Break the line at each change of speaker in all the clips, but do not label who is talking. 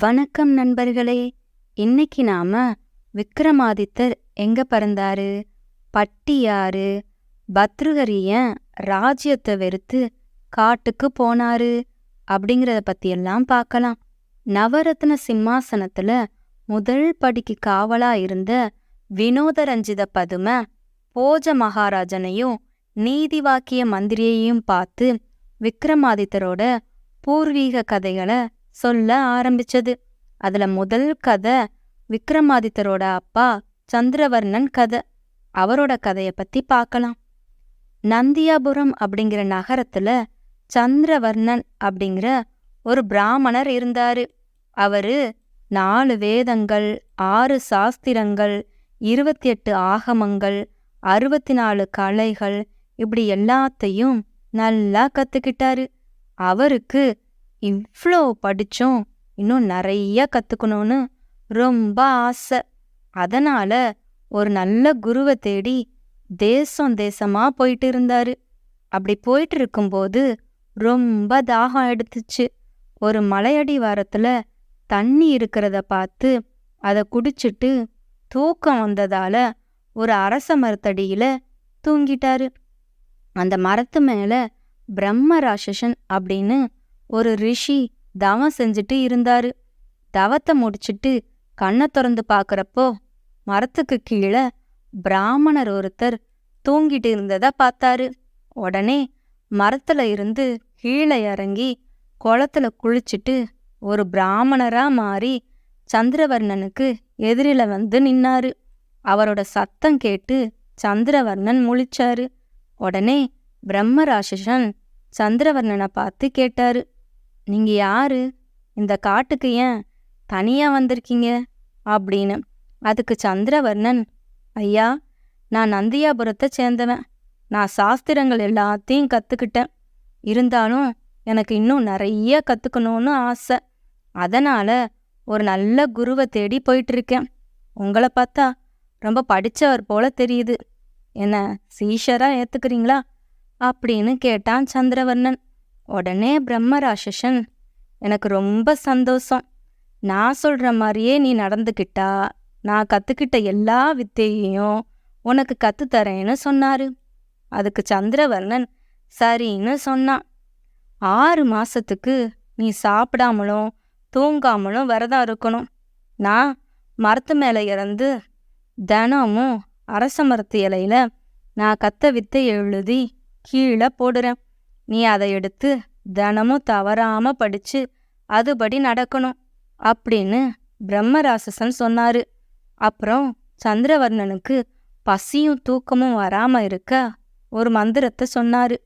வணக்கம் நண்பர்களே இன்னைக்கு நாம விக்ரமாதித்தர் எங்க பிறந்தாரு? பட்டியாரு பத்ருகரியன் ராஜ்யத்தை வெறுத்து காட்டுக்கு போனாரு அப்படிங்கிறத பத்தியெல்லாம் பார்க்கலாம். நவரத்ன சிம்மாசனத்துல முதல் படிக்கு காவலா இருந்த வினோதரஞ்சித பதும போஜ மகாராஜனையும் நீதிவாக்கிய மந்திரியையும் பார்த்து விக்ரமாதித்தரோட பூர்வீக கதைகளை சொல்ல ஆரம்பிச்சது. அதுல முதல் கதை விக்ரமாதித்தரோட அப்பா சந்திரவர்ணன் கதை. அவரோட கதைய பத்தி பார்க்கலாம் நந்தியாபுரம் அப்படிங்கிற நகரத்துல சந்திரவர்ணன் அப்படிங்கிற ஒரு பிராமணர் இருந்தாரு. அவரு நாலு வேதங்கள் ஆறு சாஸ்திரங்கள் இருபத்தி எட்டு ஆகமங்கள் அறுபத்தி நாலு கலைகள் இப்படி எல்லாத்தையும் நல்லா கத்துக்கிட்டாரு. அவருக்கு இவ்ளோ படிச்சும் இன்னும் நிறைய கத்துக்கணும்னு ரொம்ப ஆசை. அதனால ஒரு நல்ல குருவை தேடி தேசம் தேசமாக போயிட்டு இருந்தாரு. அப்படி போயிட்டு இருக்கும்போது ரொம்ப தாகம் எடுத்துச்சு. ஒரு மலையடி வாரத்துல தண்ணி இருக்கிறத பார்த்து அதை குடிச்சிட்டு தூக்கம் வந்ததால ஒரு அரச மரத்தடியில தூங்கிட்டாரு. அந்த மரத்து மேல பிரம்ம ராட்சசன் அப்படின்னு ஒரு ரிஷி தவம் செஞ்சுட்டு இருந்தாரு. தவத்தை முடிச்சிட்டு கண்ணை திறந்து பார்க்குறப்போ மரத்துக்கு கீழே பிராமணர் ஒருத்தர் தூங்கிட்டு இருந்தத பார்த்தாரு. உடனே மரத்துல இருந்து கீழே இறங்கி குளத்துல குளிச்சிட்டு ஒரு பிராமணரா மாறி சந்திரவர்ணனுக்கு எதிரில வந்து நின்னாரு. அவரோட சத்தம் கேட்டு சந்திரவர்ணன் முழிச்சாரு. உடனே பிரம்ம சந்திரவர்ணனை பார்த்து கேட்டாரு. நீங்க யாரு? இந்த காட்டுக்கு ஏன் தனியா வந்திருக்கீங்க? அப்படின்னு. அதுக்கு சந்திரவர்ணன் ஐயா நான் நந்தியாபுரத்தை சேர்ந்தவன். நான் சாஸ்திரங்கள் எல்லாத்தையும் கத்துக்கிட்டேன். இருந்தாலும் எனக்கு இன்னும் நிறைய கத்துக்கணும்னு ஆசை. அதனால ஒரு நல்ல குருவை தேடி போயிட்டு இருக்கேன் உங்களை பார்த்தா ரொம்ப படிச்சவர் போல தெரியுது. என்ன சீஷரா ஏற்றுக்கிறீங்களா அப்படின்னு கேட்டான் சந்திரவர்ணன். உடனே பிரம்ம எனக்கு ரொம்ப சந்தோஷம். நான் சொல்ற மாதிரியே நீ நடந்துக்கிட்டா நான் கத்துக்கிட்ட எல்லா வித்தையையும் உனக்கு கற்றுத்தரேன்னு சொன்னாரு. அதுக்கு சந்திரவர்ணன் சரின்னு சொன்னான். ஆறு மாசத்துக்கு நீ சாப்பிடாமலும் தூங்காமலும் விரதம் இருக்கணும். நான் மரத்து மேலே இறந்து தினமும் அரச மரத்து இலையில நான் கத்த வித்தை எழுதி கீழே போடுறேன். நீ அதை எடுத்து தினமும் தவறாம படிச்சு அதுபடி நடக்கணும் அப்படின்னு பிரம்மராசசன் சொன்னாரு. அப்புறம் சந்திரவர்ணனுக்கு பசியும் தூக்கமும் வராம இருக்க ஒரு மந்திரத்தை சொன்னாரு.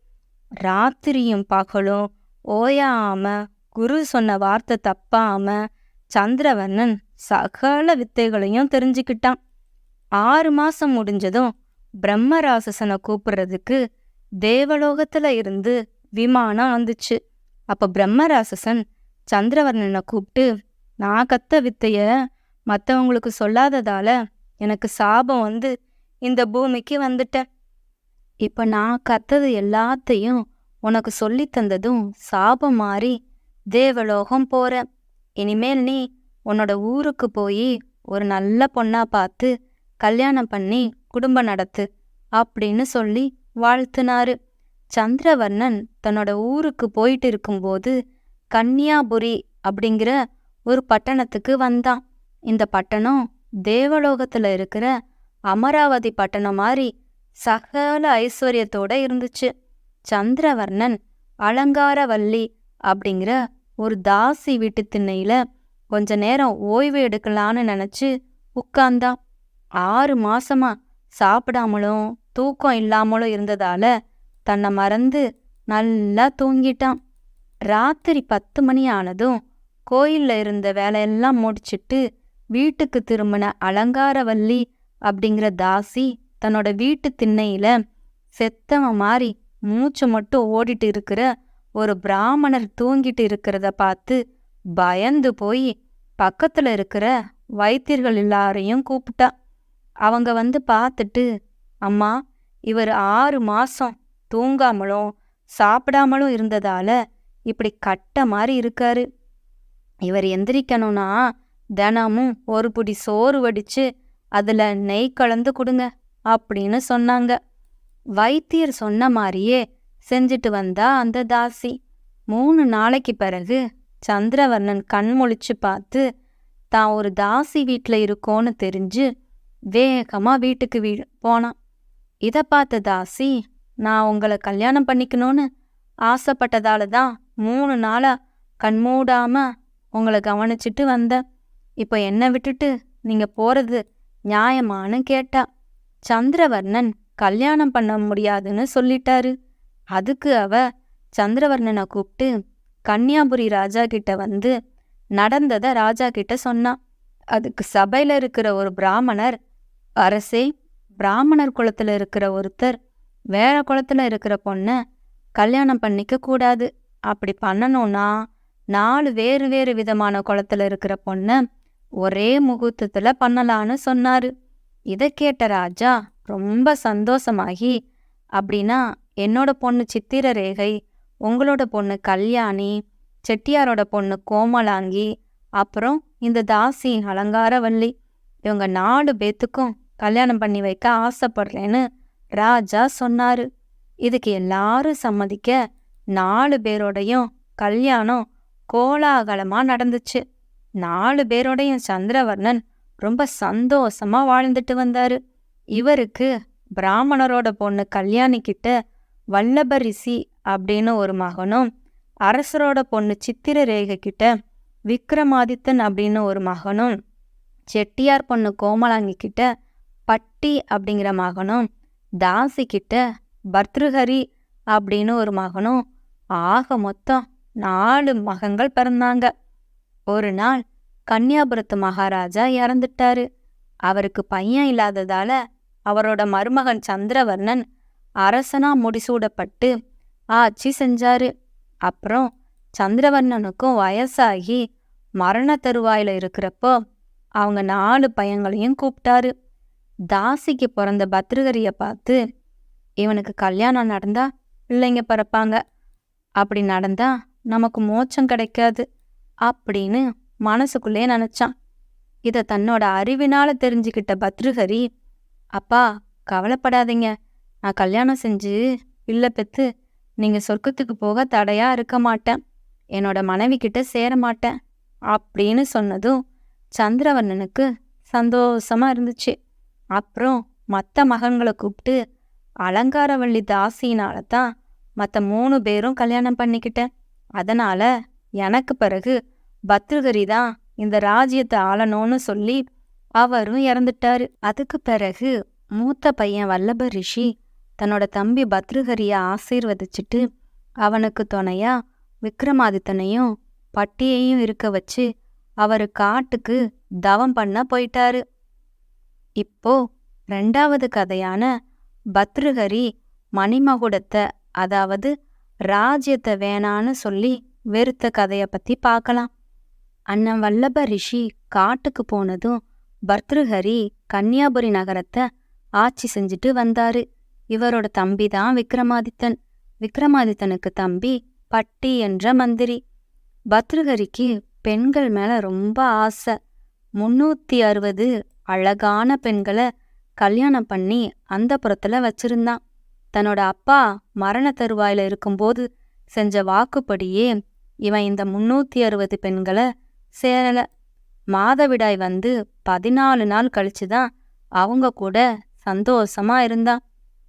ராத்திரியும் பகலும் ஓயாம குரு சொன்ன வார்த்தை தப்பாம சந்திரவர்ணன் சகல வித்தைகளையும் தெரிஞ்சுக்கிட்டான். ஆறு மாசம் முடிஞ்சதும் பிரம்மராசசனை கூப்பிடுறதுக்கு தேவலோகத்துல இருந்து விமானம் வந்துச்சு. அப்ப பிரம்மராசசன் சந்திரவர்ணனை கூப்பிட்டு நான் கத்த வித்தைய மற்றவங்களுக்கு சொல்லாததால எனக்கு சாபம் வந்து இந்த பூமிக்கு வந்துட்டேன் இப்ப நான் கத்தது எல்லாத்தையும் உனக்கு சொல்லி தந்ததும் சாபம் மாறி தேவலோகம் போற. இனிமேல் நீ உன்னோட ஊருக்கு போய் ஒரு நல்ல பொண்ணா பார்த்து கல்யாணம் பண்ணி குடும்பம் நடத்து அப்படின்னு சொல்லி வாழ்த்துனாரு. சந்திரவர்ணன் தன்னோட ஊருக்கு போயிட்டு இருக்கும்போது கன்னியாபுரி அப்படிங்கிற ஒரு பட்டணத்துக்கு வந்தான். இந்த பட்டணம் தேவலோகத்துல இருக்கிற அமராவதி பட்டணம் மாதிரி சகல ஐஸ்வர்யத்தோட இருந்துச்சு. சந்திரவர்ணன் அலங்காரவல்லி அப்படிங்கிற ஒரு தாசி வீட்டு திண்ணையில கொஞ்ச நேரம் ஓய்வு எடுக்கலான்னு நினைச்சு உட்கார்ந்தான். ஆறு மாசமா சாப்பிடாமலும் தூக்கம் இல்லாமலும் இருந்ததால தன்னை மறந்து நல்லா தூங்கிட்டான். ராத்திரி பத்து மணி ஆனதும் கோயில்ல இருந்த வேலையெல்லாம் முடிச்சிட்டு வீட்டுக்கு திரும்பின அலங்காரவல்லி அப்படிங்கிற தாசி தன்னோட வீட்டு திண்ணையில செத்தவன் மாதிரி மூச்சு மட்டும் ஓடிட்டு இருக்கிற ஒரு பிராமணர் தூங்கிட்டு இருக்கிறத பார்த்து பயந்து போய் பக்கத்துல இருக்கிற வைத்தியர்கள் எல்லாரையும் கூப்பிட்டா. அவங்க வந்து பார்த்துட்டு அம்மா இவர் ஆறு மாசம் தூங்காமலும் சாப்பிடாமலும் இருந்ததால இப்படி கட்ட மாதிரி இருக்காரு. இவர் எந்திரிக்கணும்னா தினமும் ஒரு புடி சோறு வடிச்சு அதுல நெய் கலந்து கொடுங்க அப்படின்னு சொன்னாங்க. வைத்தியர் சொன்ன மாதிரியே செஞ்சுட்டு வந்தா அந்த தாசி. மூணு நாளைக்கு பிறகு சந்திரவர்ணன் கண் முழிச்சு பார்த்து தான் ஒரு தாசி வீட்டில் இருக்கோன்னு தெரிஞ்சு வேகமா வீட்டுக்கு வீ போனான். இதை பார்த்த தாசி நான் உங்களை கல்யாணம் பண்ணிக்கணும்னு ஆசைப்பட்டதால தான் மூணு நாளா கண்மூடாம உங்களை கவனிச்சிட்டு வந்தேன். இப்போ என்னை விட்டுட்டு நீங்க போறது நியாயமான்னு கேட்டா சந்திரவர்ணன் கல்யாணம் பண்ண முடியாதுன்னு சொல்லிட்டாரு. அதுக்கு அவ சந்திரவர்ணனை கூப்பிட்டு கன்னியாபுரி ராஜா கிட்ட வந்து நடந்ததை ராஜா கிட்ட சொன்னா. அதுக்கு சபையில் இருக்கிற ஒரு பிராமணர் அரசே பிராமணர் குலத்துல இருக்கிற ஒருத்தர் வேற குலத்துல இருக்கிற பொண்ண கல்யாணம் பண்ணிக்க கூடாது. அப்படி பண்ணணும்னா நாலு வேறு வேறு விதமான குளத்தில் இருக்கிற பொண்ண ஒரே முகூர்த்தத்துல பண்ணலான்னு சொன்னாரு. இதை கேட்ட ராஜா ரொம்ப சந்தோஷமாகி அப்படின்னா என்னோட பொண்ணு சித்திர ரேகை உங்களோட பொண்ணு கல்யாணி செட்டியாரோட பொண்ணு கோமலாங்கி அப்புறம் இந்த தாசி அலங்காரவல்லி இவங்க நாலு பேத்துக்கும் கல்யாணம் பண்ணி வைக்க ஆசைப்படுறேன்னு ராஜா சொன்னாரு. இதுக்கு எல்லாரும் சம்மதிக்க நாலு பேரோடையும் கல்யாணம் கோலாகலமா நடந்துச்சு. நாலு பேரோடையும் சந்திரவர்ணன் ரொம்ப சந்தோஷமா வாழ்ந்துட்டு வந்தாரு. இவருக்கு பிராமணரோட பொண்ணு கல்யாணிக்கிட்ட வல்லப வல்லபரிசி அப்படின்னு ஒரு மகனும் அரசரோட பொண்ணு சித்திர ரேகை கிட்ட விக்ரமாதித்தன் அப்படின்னு ஒரு மகனும் செட்டியார் பொண்ணு கோமலாங்கி கிட்ட பட்டி அப்படிங்கிற மகனும் தாசி கிட்ட பர்திருஹரி அப்படின்னு ஒரு மகனும் ஆக மொத்தம் நாலு மகன்கள் பிறந்தாங்க. ஒரு நாள் கன்னியாபுரத்து மகாராஜா இறந்துட்டாரு. அவருக்கு பையன் இல்லாததால அவரோட மருமகன் சந்திரவர்ணன் அரசனா முடிசூடப்பட்டு ஆட்சி செஞ்சாரு. அப்புறம் சந்திரவர்ணனுக்கும் வயசாகி மரண தருவாயில இருக்கிறப்போ அவங்க நாலு பையங்களையும் கூப்பிட்டாரு தாசிக்கு பிறந்த பத்ருகரிய பார்த்து இவனுக்கு கல்யாணம் நடந்தா பிள்ளைங்க பிறப்பாங்க. அப்படி நடந்தா நமக்கு மோட்சம் கிடைக்காது அப்படின்னு மனசுக்குள்ளே நினைச்சான். இத தன்னோட அறிவினால தெரிஞ்சுக்கிட்ட பத்ருஹரி அப்பா கவலைப்படாதீங்க. நான் கல்யாணம் செஞ்சு பிள்ளை பெத்து நீங்க சொர்க்கத்துக்கு போக தடையா இருக்க மாட்டேன். என்னோட மனைவி கிட்ட சேர மாட்டேன் அப்படின்னு சொன்னதும் சந்திரவர்ணனுக்கு சந்தோஷமா இருந்துச்சு. அப்புறம் மற்ற மகன்களை கூப்பிட்டு அலங்காரவள்ளி தாசினால தான் மற்ற மூணு பேரும் கல்யாணம் பண்ணிக்கிட்டேன். அதனால எனக்கு பிறகு பத்ருகரி தான் இந்த ராஜ்யத்தை ஆளணும்னு சொல்லி அவரும் இறந்துட்டாரு. அதுக்கு பிறகு மூத்த பையன் வல்லப ரிஷி தன்னோட தம்பி பத்ருகரிய ஆசீர்வதிச்சுட்டு அவனுக்கு துணையா விக்ரமாதித்தனையும் பட்டியையும் இருக்க வச்சு அவரு காட்டுக்கு தவம் பண்ண போயிட்டாரு. இப்போ ரெண்டாவது கதையான பத்ருஹரி மணிமகுடத்தை அதாவது ராஜ்யத்தை வேணான்னு சொல்லி வெறுத்த கதைய பத்தி பார்க்கலாம் அண்ணன் வல்லப ரிஷி காட்டுக்கு போனதும் பர்த்ருஹரி கன்னியாபுரி நகரத்தை ஆட்சி செஞ்சுட்டு வந்தாரு. இவரோட தம்பி தான் விக்ரமாதித்தன். விக்ரமாதித்தனுக்கு தம்பி பட்டி என்ற மந்திரி. பத்ருஹரிக்கு பெண்கள் மேல ரொம்ப ஆசை. முன்னூத்தி அறுபது அழகான பெண்களை கல்யாணம் பண்ணி அந்த புறத்துல வச்சிருந்தான் தன்னோட அப்பா மரண தருவாயில இருக்கும்போது செஞ்ச வாக்குப்படியே இவன் இந்த முன்னூத்தி அறுபது பெண்களை சேரல. மாதவிடாய் வந்து பதினாலு நாள் கழிச்சுதான் அவங்க கூட சந்தோஷமா இருந்தான்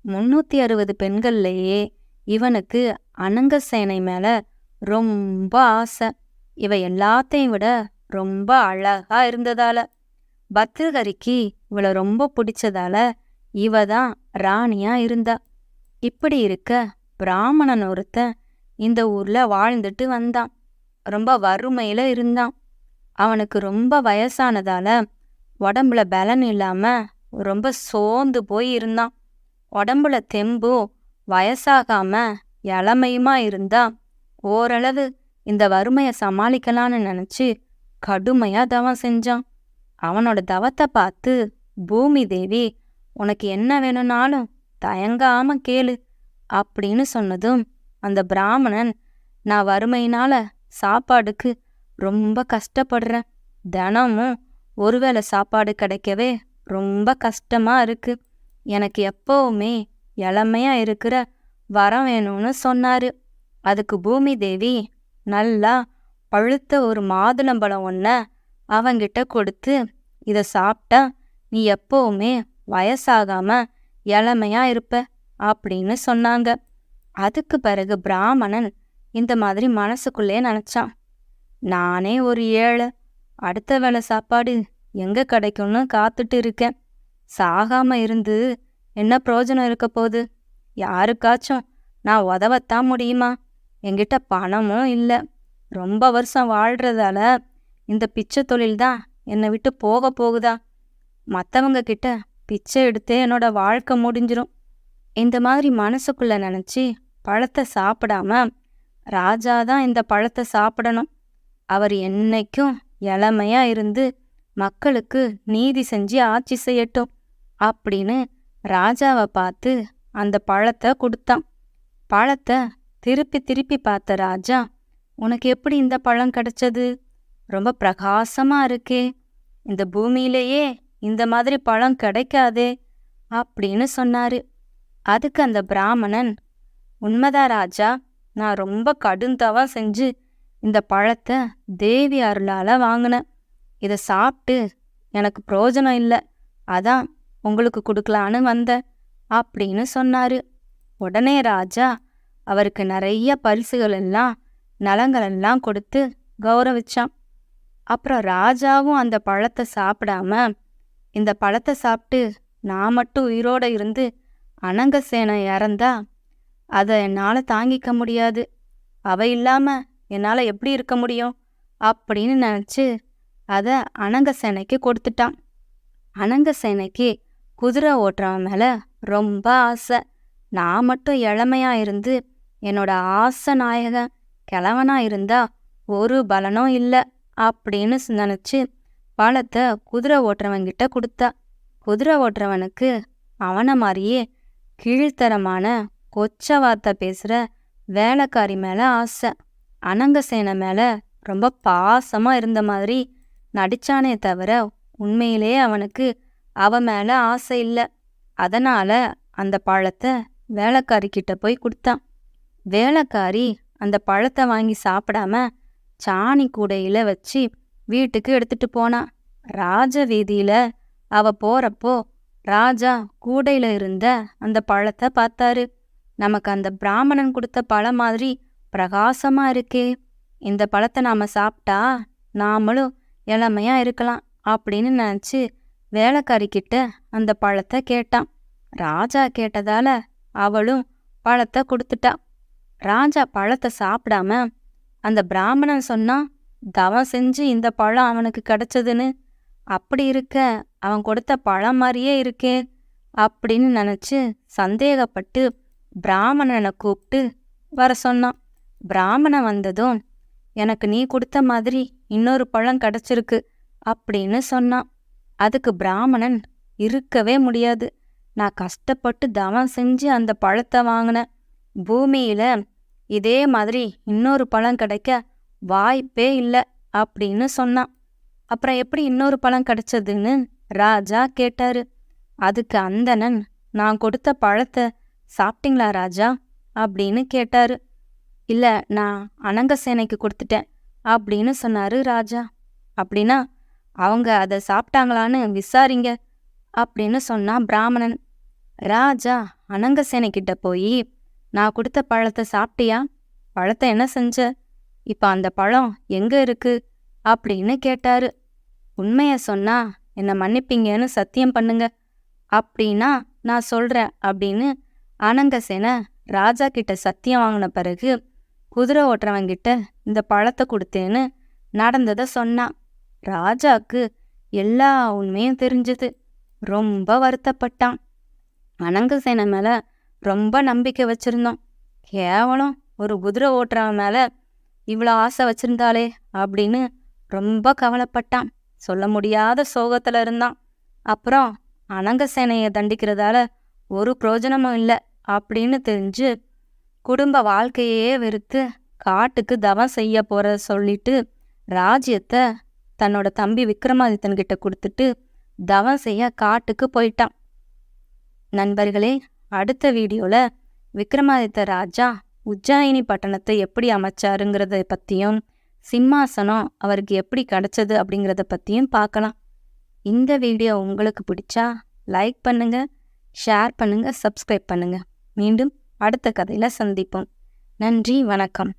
முன்னூத்தி அறுபது பெண்கள்லயே இவனுக்கு அனங்கசேனை மேல ரொம்ப ஆசை. இவ எல்லாத்தையும் விட ரொம்ப அழகா இருந்ததால. பத்ருஹரிக்கு இவளை ரொம்ப பிடிச்சதால இவ தான் ராணியா இருந்தா. இப்படி இருக்க பிராமணன் ஒருத்தன் இந்த ஊர்ல வாழ்ந்துட்டு வந்தான். ரொம்ப வறுமையில இருந்தான். அவனுக்கு ரொம்ப வயசானதால உடம்புல பலன் இல்லாம ரொம்ப சோர்ந்து போய் இருந்தான். உடம்புல தெம்பும் வயசாகாம இளமையுமா இருந்தா ஓரளவு இந்த வறுமையை சமாளிக்கலான்னு நினைச்சு கடுமையா தவம் செஞ்சான். அவனோட தவத்தை பார்த்து பூமி தேவி உனக்கு என்ன வேணும்னாலும் தயங்காம கேளு அப்படின்னு சொன்னதும் அந்த பிராமணன் நான் வறுமையினால சாப்பாடுக்கு ரொம்ப கஷ்டப்படுறேன். தினமும் ஒருவேளை சாப்பாடு கிடைக்கவே ரொம்ப கஷ்டமா இருக்கு. எனக்கு எப்பவுமே இளமையா இருக்கிற வரம் வேணும்னு சொன்னாரு. அதுக்கு பூமி தேவி நல்லா பழுத்த ஒரு மாதுளம்பழம் ஒன்ன அவங்கிட்ட கொடுத்து இதை சாப்பிட்டா நீ எப்பவுமே வயசாகாம இளமையா இருப்ப அப்படின்னு சொன்னாங்க. அதுக்கு பிறகு பிராமணன் இந்த மாதிரி மனசுக்குள்ளே நினச்சான். நானே ஒரு ஏழை அடுத்த வேலை சாப்பாடு எங்க கிடைக்கும்னு காத்துட்டு இருக்கேன். சாகாம இருந்து என்ன பிரயோஜனம் இருக்க போகுது? யாருக்காச்சும் நான் உதவத்தான் முடியுமா? என்கிட்ட பணமும் இல்லை. ரொம்ப வருஷம் வாழ்றதால இந்த பிச்சை தொழில் தான் என்னை விட்டு போக போகுதா? மற்றவங்க கிட்ட பிச்சை எடுத்தே என்னோட வாழ்க்கை முடிஞ்சிரும். இந்த மாதிரி மனசுக்குள்ள நினச்சி பழத்தை சாப்பிடாம ராஜா தான் இந்த பழத்தை சாப்பிடணும். அவர் என்னைக்கும் இளமையா இருந்து மக்களுக்கு நீதி செஞ்சு ஆட்சி செய்யட்டும் அப்படின்னு ராஜாவை பார்த்து அந்த பழத்தை கொடுத்தான். பழத்தை திருப்பி திருப்பி பார்த்த ராஜா உனக்கு எப்படி இந்த பழம் கிடைச்சது? ரொம்ப பிரகாசமா இருக்கே. இந்த பூமியிலேயே இந்த மாதிரி பழம் கிடைக்காதே அப்படின்னு சொன்னாரு. அதுக்கு அந்த பிராமணன் உண்மைதான் ராஜா நான் ரொம்ப கடுந்தவா செஞ்சு இந்த பழத்தை தேவி அருளால வாங்கினேன். இதை சாப்பிட்டு எனக்கு பிரயோஜனம் இல்லை. அதான் உங்களுக்கு கொடுக்கலான்னு வந்தேன் அப்படின்னு சொன்னாரு. உடனே ராஜா அவருக்கு நிறைய பரிசுகள் எல்லாம் நலங்களெல்லாம் கொடுத்து கௌரவிச்சான். அப்புறம் ராஜாவும் அந்த பழத்தை சாப்பிடாம இந்த பழத்தை சாப்பிட்டு நான் மட்டும் உயிரோட இருந்து அனங்கசேனை இறந்தா அதை என்னால் தாங்கிக்க முடியாது. அவ இல்லாம என்னால் எப்படி இருக்க முடியும்? அப்படின்னு நினச்சி அதை அனங்கசேனைக்கு கொடுத்துட்டான். அனங்கசேனைக்கு குதிரை ஓட்டுறவன் மேலே ரொம்ப ஆசை. நான் மட்டும் இளமையா இருந்து என்னோட ஆசை நாயகன் கிழவனா இருந்தா ஒரு பலனும் இல்லை. அப்படின்னு நினச்சி பழத்தை குதிரை ஓட்டுறவன்கிட்ட கொடுத்தா. குதிரை ஓட்டுறவனுக்கு அவனை மாதிரியே கீழ்த்தரமான கொச்ச வார்த்தை பேசுகிற வேலைக்காரி மேலே ஆசை. அனங்கசேனை மேலே ரொம்ப பாசமாக இருந்த மாதிரி நடிச்சானே தவிர உண்மையிலே அவனுக்கு அவ மேலே ஆசை இல்லை. அதனால அந்த பழத்தை வேலைக்காரி கிட்ட போய் கொடுத்தான். வேலைக்காரி அந்த பழத்தை வாங்கி சாப்பிடாம சாணி கூடையில வச்சு வீட்டுக்கு எடுத்துட்டு போனா. ராஜ வீதியில அவ போறப்போ ராஜா கூடையில இருந்த அந்த பழத்தை பார்த்தாரு. நமக்கு அந்த பிராமணன் கொடுத்த பழம் மாதிரி பிரகாசமா இருக்கே. இந்த பழத்தை நாம சாப்பிட்டா நாமளும் இளமையா இருக்கலாம் அப்படின்னு நினச்சி வேலைக்காரிக்கிட்ட அந்த பழத்தை கேட்டான். ராஜா கேட்டதால அவளும் பழத்தை கொடுத்துட்டா. ராஜா பழத்தை சாப்பிடாம அந்த பிராமணன் சொன்னா தவம் செஞ்சு இந்த பழம் அவனுக்கு கிடைச்சதுன்னு அப்படி இருக்க அவன் கொடுத்த பழம் மாதிரியே இருக்கே அப்படின்னு நினச்சி சந்தேகப்பட்டு பிராமணனை கூப்பிட்டு வர சொன்னான். பிராமணன் வந்ததும் எனக்கு நீ கொடுத்த மாதிரி இன்னொரு பழம் கிடைச்சிருக்கு அப்படின்னு சொன்னான். அதுக்கு பிராமணன் இருக்கவே முடியாது. நான் கஷ்டப்பட்டு தவம் செஞ்சு அந்த பழத்தை வாங்கினேன். பூமியில இதே மாதிரி இன்னொரு பழம் கிடைக்க வாய்ப்பே இல்லை அப்படின்னு சொன்னான். அப்புறம் எப்படி இன்னொரு பழம் கிடைச்சதுன்னு ராஜா கேட்டாரு. அதுக்கு அந்தணன் நான் கொடுத்த பழத்தை சாப்பிட்டீங்களா ராஜா? அப்படின்னு கேட்டாரு. இல்ல நான் அனங்கசேனைக்கு கொடுத்துட்டேன் அப்படின்னு சொன்னாரு ராஜா. அப்படின்னா அவங்க அதை சாப்பிட்டாங்களான்னு விசாரிங்க அப்படின்னு சொன்னான் பிராமணன். ராஜா அனங்கசேனை கிட்ட போய் நான் கொடுத்த பழத்தை சாப்பிட்டியா? பழத்தை என்ன செஞ்ச? இப்போ அந்த பழம் எங்க இருக்கு? அப்படின்னு கேட்டாரு. உண்மைய சொன்னா என்னை மன்னிப்பீங்கன்னு சத்தியம் பண்ணுங்க. அப்படின்னா நான் சொல்றேன் அப்படின்னு அனங்கசேனை ராஜா கிட்ட சத்தியம் வாங்கின பிறகு குதிரை ஓட்டுறவங்கிட்ட இந்த பழத்தை கொடுத்தேன்னு நடந்ததை சொன்னான் ராஜாக்கு எல்லா உண்மையும் தெரிஞ்சது. ரொம்ப வருத்தப்பட்டான். அனங்கசேனை மேல ரொம்ப நம்பிக்கை வச்சிருந்தோம். கேவலம் ஒரு குதிரை ஓட்டுறவன் மேல இவ்வளோ ஆசை வச்சிருந்தாளே அப்படின்னு ரொம்ப கவலைப்பட்டான். சொல்ல முடியாத சோகத்துல இருந்தான். அப்புறம் அனங்கசேனையை தண்டிக்கிறதால ஒரு பிரயோஜனமும் இல்லை அப்படின்னு தெரிஞ்சு குடும்ப வாழ்க்கையே வெறுத்து காட்டுக்கு தவம் செய்ய போற சொல்லிட்டு ராஜ்யத்தை தன்னோட தம்பி விக்ரமாதித்தன்கிட்ட கொடுத்துட்டு தவம் செய்ய காட்டுக்கு போயிட்டான். நண்பர்களே அடுத்த வீடியோவில் விக்ரமாதித்த ராஜா உஜ்ஜாயினி பட்டணத்தை எப்படி அமைச்சாருங்கிறத பற்றியும் சிம்மாசனம் அவருக்கு எப்படி கிடைச்சது அப்படிங்கிறத பற்றியும் பார்க்கலாம். இந்த வீடியோ உங்களுக்கு பிடிச்சா லைக் பண்ணுங்க ஷேர் பண்ணுங்க சப்ஸ்கிரைப் பண்ணுங்க. மீண்டும் அடுத்த கதையில் சந்திப்போம். நன்றி வணக்கம்.